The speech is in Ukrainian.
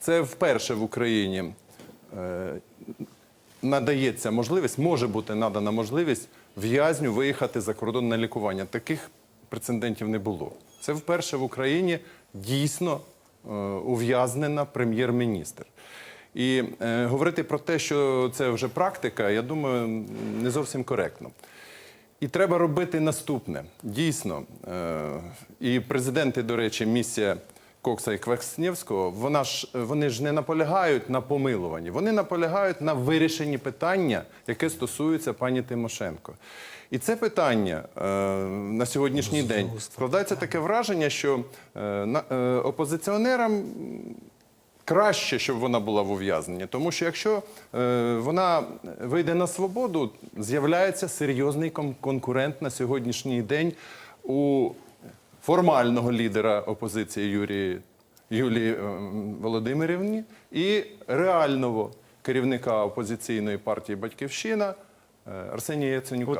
Це вперше в Україні е, надається можливість, може бути надана можливість в'язню виїхати за кордон на лікування. Таких прецедентів не було. Це вперше в Україні дійсно е, ув'язнена прем'єр-міністр. І е, говорити про те, що це вже практика, я думаю, не зовсім коректно. І треба робити наступне. Дійсно, і президенти, до речі, місія Кокса і Кваснєвського, вона ж, вони ж не наполягають на помилуванні, вони наполягають на вирішенні питання, яке стосується пані Тимошенко. І це питання е, на сьогоднішній день складається таке враження, що е, на, е, опозиціонерам краще, щоб вона була в ув'язненні. Тому що якщо е, вона вийде на свободу, з'являється серйозний кон- конкурент на сьогоднішній день у формального лідера опозиції Юрії, Юлії е, Володимирівні і реального керівника опозиційної партії Батьківщина е, Арсенія Яценюка.